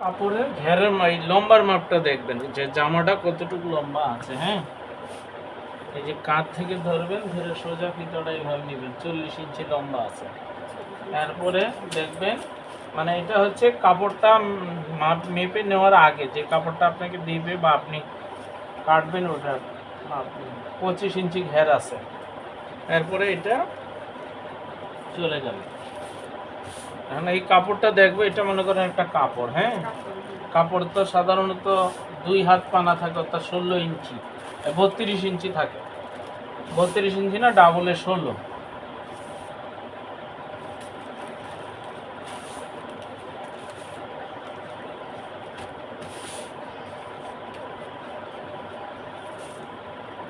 কাপড়ের ঘেরের এই লম্বার মাপটা দেখবেন, যে জামাটা কতটুকু লম্বা আছে হ্যাঁ? এই যে কাঁধ থেকে ধরবেন, ধরে সোজা ফিতাটা এইভাবে নেবেন, চল্লিশ ইঞ্চি লম্বা আছে। তারপরে দেখবেন মানে এটা হচ্ছে কাপড়টা মাপ মেপে নেওয়ার আগে, যে কাপড়টা আপনাকে দিবে বা আপনি কাটবেন, ওটা পঁচিশ ইঞ্চি ঘের আছে। তারপরে এটা চলে গেল। এখন এই কাপড়টা দেখব এটা মনে করেন একটা কাপড় হ্যাঁ? কাপড়। তো সাধারণত দুই হাত পানা থাকে অর্থাৎ ষোলো ইঞ্চি বত্রিশ ইঞ্চি থাকে। বত্রিশ ইঞ্চি না ডাবলে ষোলো।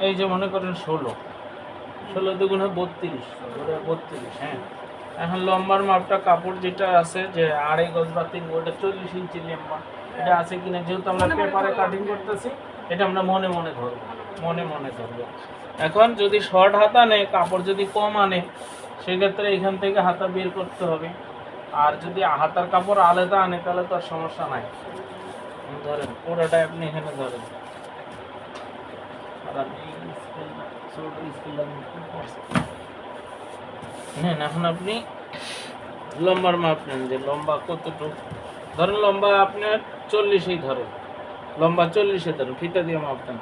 এই যে মনে করেন ষোলো। ষোলো দুগুণে বত্রিশ বত্রিশ হ্যাঁ? এখন লম্বার মাপটা কাপড় যেটা আছে যে আড়াই গজ বা তিন ওটা চল্লিশ ইঞ্চি লম্বা। এটা আছে কিনা যেহেতু আমরা পেপারে কাটিং করতেছি এটা আমরা মনে মনে ধরবো মনে মনে ধরবো। এখন যদি শর্ট হাতা নেয় কাপড় যদি কম আনে সেক্ষেত্রে এখান থেকে হাতা বের করতে হবে। আর যদি হাতার কাপড় আলাদা আনে তাহলে তো আর সমস্যা নাই। ধরেন পুরোটাই আপনি এখানে ধরেন। আর আপনি স্কেল-। নেন এখন আপনি লম্বার মাপ নেন যে লম্বা কতটুকু। ধরেন লম্বা আপনার চল্লিশেই ধরেন। লম্বা চল্লিশে ধরেন ফিতা দিয়ে মাপ দেন।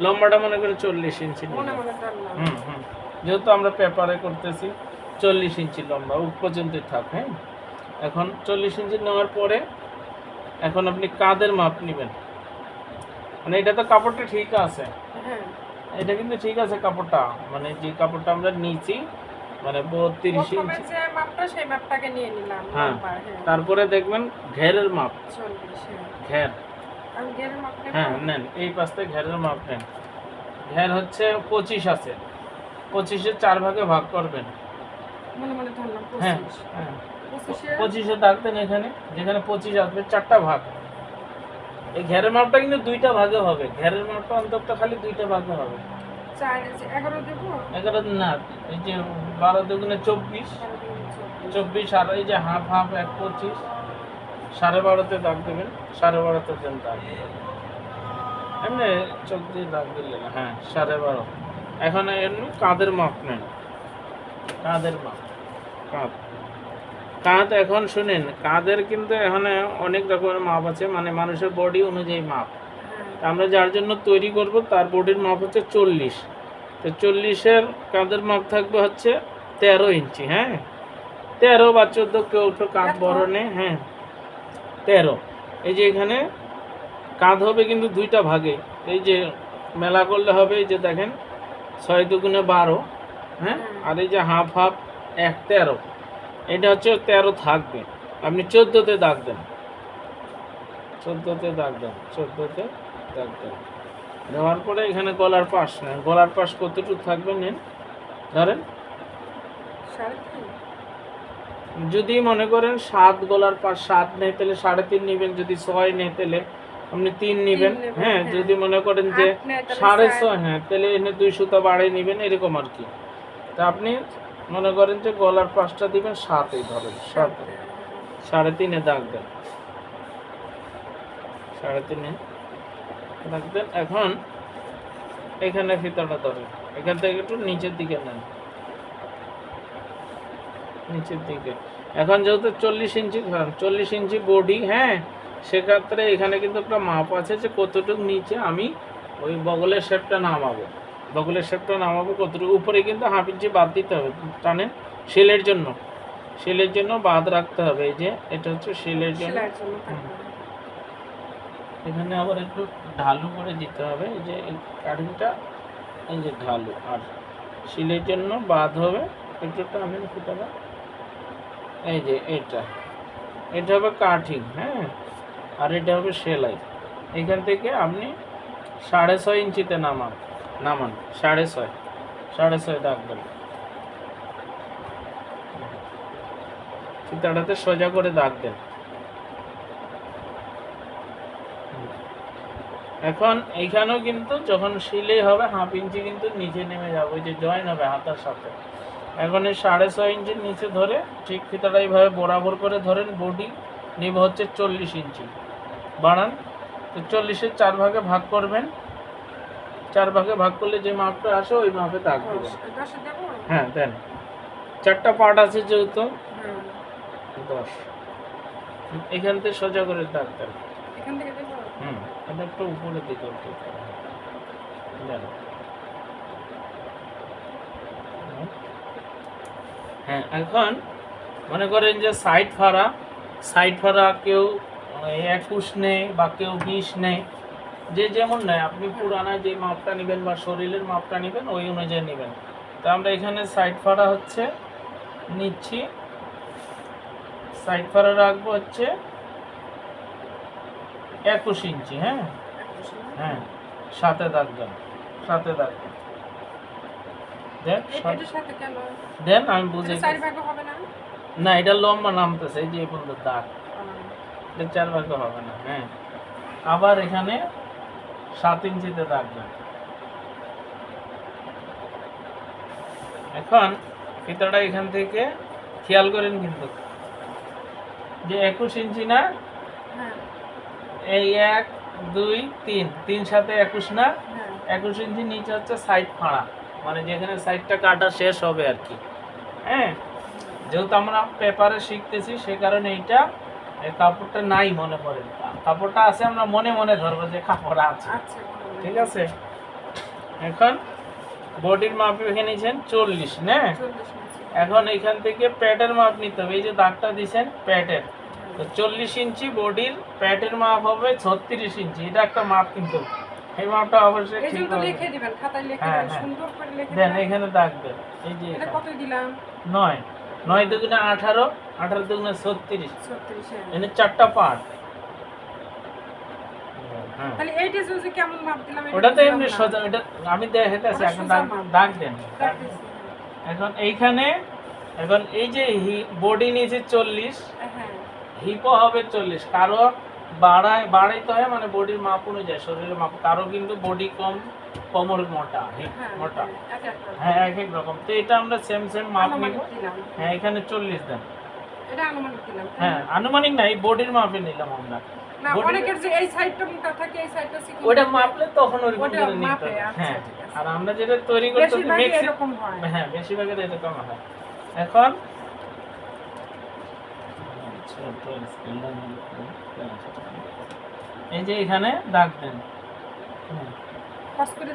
লম্বাটা মনে করে চল্লিশ ইঞ্চি হুম হুম। যেহেতু আমরা পেপারে করতেছি চল্লিশ ইঞ্চি লম্বা উপ পর্যন্তই থাক হ্যাঁ। এখন চল্লিশ ইঞ্চি নেওয়ার পরে এখন আপনি কাদের মাপ নেবেন। মানে এটা তো কাপড়টা ঠিক আছে। হ্যাঁ। এটা কিন্তু ঠিক আছে কাপড়টা। মানে যে কাপড়টা আমরা নিয়েছি মানে বত্রিশ ইঞ্চি হ্যাঁ। হ্যাঁ। তারপরে দেখবেন ঘেরের মাপ। হ্যাঁ। ঘের। হ্যাঁ নেন এই পাশে ঘেরের মাপ নেন। ঘের হচ্ছে পঁচিশ আছে। পঁচিশে চার ভাগে ভাগ করবেন। হ্যাঁ হ্যাঁ। পঁচিশে? থাকতেন এখানে যেখানে পঁচিশ আসবে চারটা ভাগ। এই ঘেরের মাপটা কিন্তু দুইটা ভাগে হবে। ঘেরের মাপটা অন্তত খালি দুইটা ভাগে হবে। এগারো না এই যে বারো দুগুণে চব্বিশ। চব্বিশ। আর এই যে হাফ হাফ এক পঁচিশ। সাড়ে বারোতে দাগ দেবেন সাড়ে বারোতে দেন দাগ। এমনি চোখ দিয়ে দাগ দিলে হ্যাঁ সাড়ে বারো। এখন এমনি কাঁধের মাপ নেন। কাঁধের মাপ কাঁধ। কাঁধ এখন শুনেন কাঁধের কিন্তু এখানে অনেক রকমের মাপ আছে মানে মানুষের বডি অনুযায়ী মাপ। হ্যাঁ। আমরা যার জন্য তৈরি করব তার বডির মাপ হচ্ছে চল্লিশ। তো চল্লিশের কাঁধের মাপ থাকবে হচ্ছে তেরো ইঞ্চি হ্যাঁ? তেরো বা চোদ্দ কেউ একটু কাঁধ বড় নেই হ্যাঁ। তেরো। এই যে এখানে কাঁধ হবে কিন্তু দুইটা ভাগে। এই যে মেলা করলে হবে এই যে দেখেন ছয় দুগুণে বারো হ্যাঁ? আর এই যে হাফ হাফ এক তেরো। এটা হচ্ছে তেরো থাকবে। আপনি চোদ্দোতে দাগ দেন। চোদ্দোতে দাগ দেন চোদ্দোতে দাগ দেন। দেওয়ার পরে এখানে গলার পাশ নেন গলার পাশ কতটুকু থাকবে নেন? ধরেন। যদি মনে করেন সাত গলার পাশ সাত নেই তাহলে সাড়ে তিন নেবেন। যদি ছয় নেই তাহলে আপনি তিন নেবেন। হ্যাঁ হ্যাঁ। যদি মনে করেন যে সাড়ে। ছয় হ্যাঁ তাহলে এনে দুই সুতা বাড়িয়ে নেবেন এরকম আর কি। তা আপনি মনে করেন যে গলার পাশটা দিবেন সাতই ধরেন সাত। সাড়ে তিনে দাগ দেন। সাড়ে তিনে দেন এখন এখানে ফিতাটা ধরেন। এখান থেকে একটু নিচের দিকে নেন। নিচের দিকে। এখন যেহেতু চল্লিশ ইঞ্চি, ধরেন চল্লিশ ইঞ্চি বডি হ্যাঁ সেক্ষেত্রে এখানে কিন্তু একটা মাপ আছে যে কতটুকু নিচে আমি ওই বগলের শেপটা নামাবো। বগলের শেপটা নামাবো কতটুকু। উপরে কিন্তু হাফ ইঞ্চি বাদ দিতে হবে টানেন সেলের জন্য। সেলের জন্য বাদ রাখতে হবে। এই যে, এটা হচ্ছে সেলের জন্য। এখানে আবার একটু ঢালু করে দিতে হবে, এই যে কাটিংটা এই যে ঢালু, আর শিলের জন্য বাদ হবে একটু টানেন ফুটাটা এই যে এটা এটা হবে কাঠিং হ্যাঁ আর এটা হবে সেলাই। এখান থেকে আপনি সাড়ে ছয় ইঞ্চিতে নামান নামান, সাড়ে ছয় সাড়ে ছয় দাগবেন ফিতাটাতে সোজা করে দাগ দেন। এখন এইখানেও কিন্তু যখন সিলেই হবে হাফ ইঞ্চি কিন্তু নিচে নেমে যাবে ওই যে জয়েন হবে হাতার সাথে। এখন এই সাড়ে ছয় ইঞ্চির নিচে ধরে ঠিক ফিতাটা এইভাবে বরাবর করে ধরেন বডি নিব হচ্ছে চল্লিশ ইঞ্চি। বাড়ান তো চল্লিশের চার ভাগে ভাগ করবেন। চার ভাগে ভাগ করলে যে মাপটা আসে ওই মাপে দাগ হ্যাঁ দেন। চারটা পার্ট আছে যেহেতু দশ। এখান থেকে সোজা করে দাগ দেন। এখান থেকে দেবো হুম। এটা একটু উপরে দিকে উঠতে। হ্যাঁ এখন মনে করেন যে সাইড ফাড়া সাইড ফাড়া কেউ একুশ নেই বা কেউ বিশ নেই। যে যেমন নেয় আপনি পুরানা যে মাপটা নেবেন বা শরীরের মাপটা নেবেন ওই অনুযায়ী নেবেন। তো আমরা এখানে সাইড ফাড়া হচ্ছে নিচ্ছি। সাইড ফাড়া রাখব হচ্ছে একুশ ইঞ্চি হ্যাঁ? হ্যাঁ সাথে দাগ দেন সাথে দাগ দেন। দেন এই- সাথে- এটার সাথে কেন? দেন আমি বুঝে এটা চার ভাগে হবে না? না এটা লম্বা নামতেছে এই যে এই পর্যন্ত দাগ। এটা চার ভাগে হবে না হ্যাঁ। আবার এখানে সাত ইঞ্চিতে দাগ দেন। এখন ফিতাটা এখান থেকে খেয়াল করেন কিন্তু। যে একুশ ইঞ্চি না এই এক দুই তিন। তিন সাথে একুশ না? হ্যাঁ। একুশ ইঞ্চি নিচে হচ্ছে সাইড ফাঁড়া। মানে যেখানে সাইডটা কাটা শেষ হবে আর কি। হ্যাঁ? যেহেতু আমরা পেপারে শিখতেছি সে কারণে এইটা এই কাপড়টা নাই মনে পড়ে। কাপড়টা আছে আমরা মনে মনে ধরবো যে কাপড় আছে। আচ্ছা ঠিক আছে? এখন বডির মাপ এখানে নিয়েছেন চল্লিশ না? এখন এখান থেকে প্যাটের মাপ নিতে হবে। এই যে দাগটা দিয়েছেন প্যাটের তো চল্লিশ ইঞ্চি বডির প্যাটের মাপ হবে ছত্রিশ ইঞ্চি। এটা একটা মাপ কিন্তু। এই মাপটা অবশ্যই এই ঠিক হবে। লিখে দিবেন খাতায় লিখে হ্যাঁ, দিবেন হ্যাঁ। সুন্দর করে লিখে দেন এখানে দাগ দেন এই যে এটা কত দিলাম? দুগুণে দুগুণে এখানে চারটা পার্ট হ্যাঁ। তাহলে এইটা যদি কেমন মাপ দিলাম ওটা তো এমনি সোজা এটা আমি দেখাইতেছি এখন সোজা দাগ দাগ দেন। এখন এইখানে এখন এই যে বডি নিয়েছে চল্লিশ। হ্যাঁ। হিপও হবে চল্লিশ। কারও বাড়ায় বাড়াইতে হয় মানে বডির মাপ অনুযায়ী শরীরের মাপ। কারও কিন্তু বডি কম কোমর মোটা হ্যাঁ মোটা। হ্যাঁ, এক এক রকম। তো এটা আমরা সেম সেম মাপ নিব। আনুমানিক হ্যাঁ এখানে চল্লিশ দেন। হ্যাঁ আনুমানিক নাই বডির মাপে নিলাম আমরা। ওটা মাপলে তখন আচ্ছা, হ্যাঁ আর আমরা যেটা তৈরি করতেছি বেশিরভাগই মিক্সি এরকম বেশিরভাগের এরকম হয়। এখন এই যে এখানে দাগ দেন।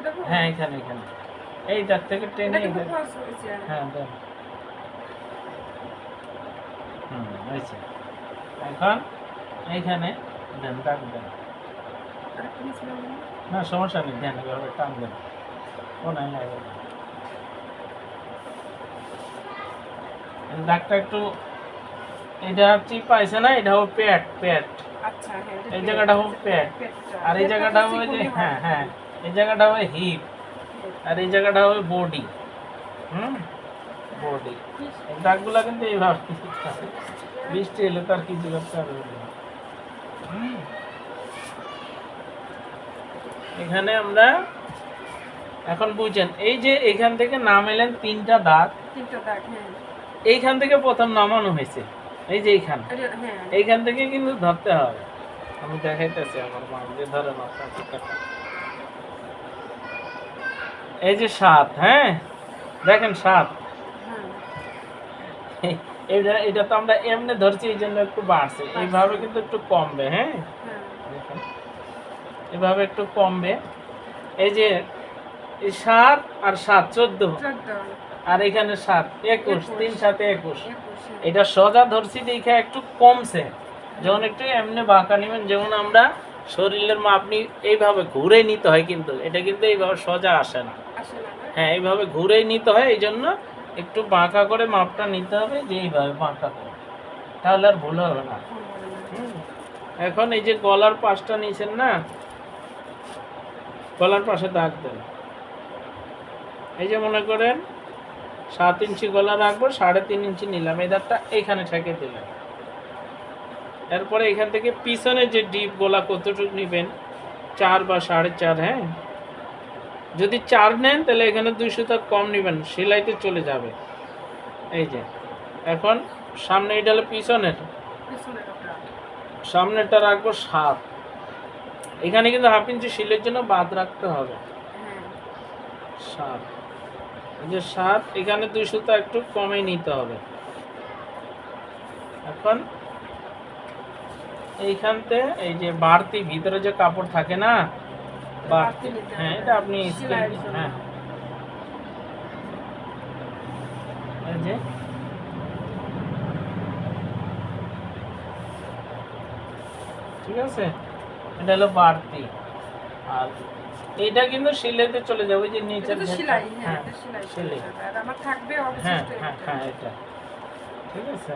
দেবো হ্যাঁ। এখানে এখানে। এই দাগ থেকে টেনে হ্যাঁ দেন। হুম হয়েছে। এখন এইখানে দেন দাগ দেন। না? সমস্যা নেই দেন এভাবে টান দেন। ও দাগটা একটু এটা চিপ আছে না এটা হবে পেট পেট। আচ্ছা হ্যাঁ এই জায়গাটা হবে পেট আর এই জায়গাটা হবে যে হ্যাঁ হ্যাঁ এই জায়গাটা হবে হিপ। আর এই জায়গাটা হবে বডি। হুম? বডি। দাগগুলা কিন্তু এইভাবে দিতে বৃষ্টি এলে তার কিছু করতে হবে হুম। এখানে আমরা এখন বুঝছেন এই যে এখান থেকে নাম এলেন তিনটা দাগ। তিনটা দাগ হ্যাঁ। এইখান থেকে প্রথম নামানো হয়েছে। এই যে এইখান। হ্যাঁ। এইখান থেকে কিন্তু ধরতে হবে। আমি দেখাইতেছি আমার মা যে ধরে নাও, এই যে সাত হ্যাঁ? দেখেন সাত। হ্যাঁ। এটা এটা তো আমরা এমনি ধরছি এই জন্য একটু বাড়ছে। এইভাবে কিন্তু একটু কমবে হ্যাঁ? হ্যাঁ। এভাবে একটু কমবে। এই যে এই সাত আর সাত চোদ্দ। চোদ্দ। আর এখানে সাত একুশ। তিন সাথে একুশ। এটা সোজা ধরছি দেখে একটু কমছে যখন একটু এমনি বাঁকা নেবেন যেমন আমরা শরীরের মাপ নি এইভাবে ঘুরে নিতে হয় কিন্তু এটা কিন্তু এইভাবে সোজা আসে না? হ্যাঁ এইভাবে ঘুরেই নিতে হয় এই জন্য একটু বাঁকা করে মাপটা নিতে হবে যে এইভাবে বাঁকা করে তাহলে আর ভুল হবে না। এখন এই যে গলার পাশটা নিয়েছেন না গলার পাশে দাগ দেন এই যে মনে করেন সাত ইঞ্চি গলা রাখব সাড়ে তিন ইঞ্চি নিলাম। এই দাগটা এইখানে ঠেকে দিলাম। এরপরে এখান থেকে পিছনে যে ডিপ গলা কতটুকু নেবেন? চার বা সাড়ে চার হ্যাঁ? যদি চার নেন তাহলে এখানে দুইশো টাকা কম নেবেন। সেলাইতে চলে যাবে। এই যে এখন সামনে এটা হলো পিছনের। সামনেটা রাখব সাত। এখানে কিন্তু হাফ ইঞ্চি শিলের জন্য বাদ রাখতে হবে। হ্যাঁ। সাত। যে সাত এখানে দুই সুতা একটু কমে নিতে হবে। এখন এইখানতে এই যে বাড়তি ভিতরে যে কাপড় থাকে না বাড়তি হ্যাঁ এটা আপনি। হ্যাঁ। এই যে ঠিক আছে? এটা হলো বাড়তি। আর এইটা কিন্তু সিলেতে চলে যাবে ওই যে এটা নিচের সেলাই হ্যাঁ হ্যাঁ এটা সেলাই। আর আমার থাকবে হ্যাঁ হ্যাঁ এটা। হ্যাঁ এটা। ঠিক আছে?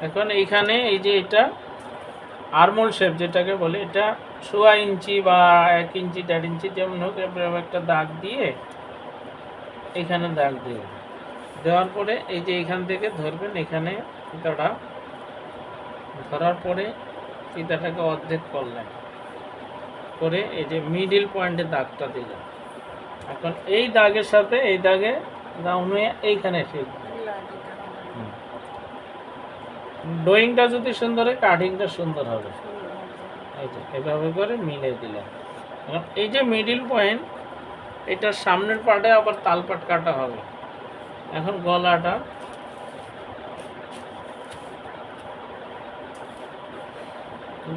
এখন এইখানে এই যে এটা আরমোল শেপ যেটাকে বলে এটা সোয়া ইঞ্চি বা এক ইঞ্চি দেড় ইঞ্চি যেমন হোক একটা দাগ দিয়ে এখানে দাগ দিয়ে দেওয়ার পরে এই যে এখান থেকে ধরবেন এখানে ফিতাটা। ধরার পরে ফিতাটাকে অর্ধেক করলেন। করে এই যে মিডিল পয়েন্টে দাগটা দিলেন এখন এই দাগের সাথে এই দাগে রাউন্ড হয়ে এইখানে হবে। ড্রয়িংটা যদি সুন্দর হয় কাটিংটা সুন্দর হবে। এভাবে করে মিলে দিলাম। এখন এই যে মিডিল পয়েন্ট এটার সামনের পাটে আবার তালপাট কাটা হবে। এখন গলাটা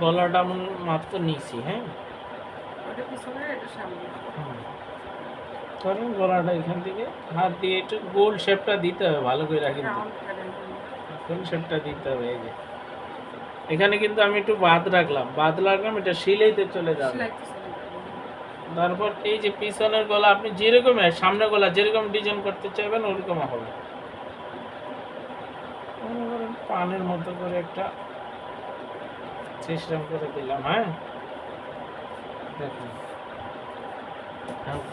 গলাটা মাত্র নিছি হ্যাঁ? ওটা পিছনে এটা সামনে। ধরেন গলাটা এখান থেকে হাত দিয়ে একটু গোল শেপটা দিতে হবে ভালো করে রাখি। গোল শেপটা দিতে হবে এই যে। এখানে কিন্তু আমি একটু বাদ রাখলাম বাদ রাখলাম এটা সিলাইতে চলে যাবে। তারপর এই যে পিছনের গলা আপনি যেরকম সামনের গলা যেরকম ডিজাইন করতে চাইবেন ওরকম হবে। পানের মতো করে একটা সিস্টেম করে দিলাম হ্যাঁ।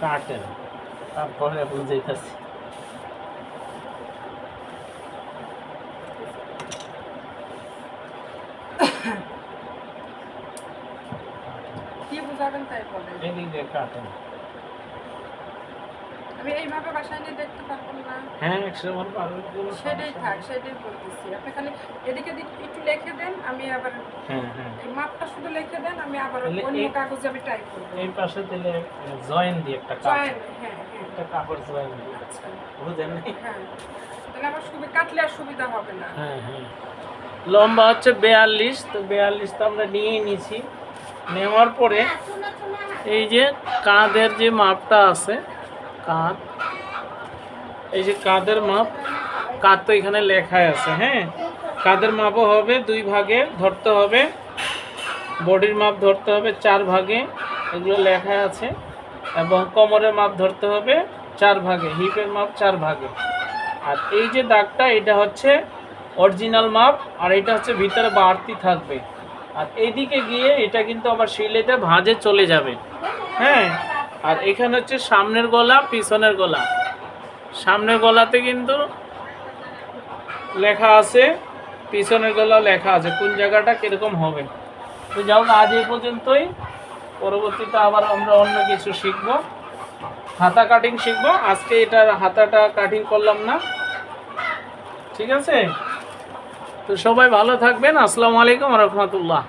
কাটেন। তারপরে বুঝাইতেছি কি বুঝাবেন তাই বলে এদিকে কাটেন। আমি এইভাবে বাসায় নিয়ে দেখতে পারব না। হ্যাঁ একশো পারবেন কোনো সেটাই থাক সেটাই বলতেছি। আপনি খালি এদিকে দিক একটু লিখে দেন আমি আবার হ্যাঁ হ্যাঁ। এই মাপটা শুধু লিখে দেন আমি আবার অন্য কাগজে আমি টাইপ করব। এই পাশে দিলে জয়েন দিয়ে একটা জয়েন কাপড় হ্যাঁ হ্যাঁ। একটা কাপড় জয়েন দিয়ে। আচ্ছা। বুঝেন? হ্যাঁ। তাহলে আমার সুবিধা কাটলে আর সুবিধা হবে না। হ্যাঁ হ্যাঁ। লম্বা হচ্ছে বেয়াল্লিশ তো বেয়াল্লিশ তো আমরা নিয়েই নিছি। নেওয়ার পরে এই যে কাঁধের যে মাপটা আছে কাঁধ। এই যে কাঁধের মাপ, কাঁধ তো এখানে লেখাই আছে হ্যাঁ? কাঁধের মাপও হবে দুই ভাগে, ধরতে হবে। বডির মাপ ধরতে হবে চার ভাগে, এগুলো লেখা আছে। এবং কোমরের মাপ ধরতে হবে চার ভাগে, হিপের মাপ চার ভাগে। আর এই যে দাগটা, এটা হচ্ছে অরিজিনাল মাপ, আর এটা হচ্ছে ভিতরে বাড়তি থাকবে। আর এইদিকে গিয়ে এটা কিন্তু আবার শিলেতে ভাঁজে চলে যাবে। হ্যাঁ? আর এখানে হচ্ছে সামনের গলা, পিছনের গলা। সামনের গলাতে কিন্তু লেখা আছে, পিছনের গলা লেখা আছে, কোন জায়গাটা কীরকম হবে। তো যাও আজ এই পর্যন্তই। পরবর্তীতে আবার আমরা অন্য কিছু শিখব। হাতা কাটিং শিখব। আজকে এটার হাতাটা কাটিং করলাম না। ঠিক আছে? তো সবাই ভালো থাকবেন। আসসালামু আলাইকুম রহমতুল্লাহ।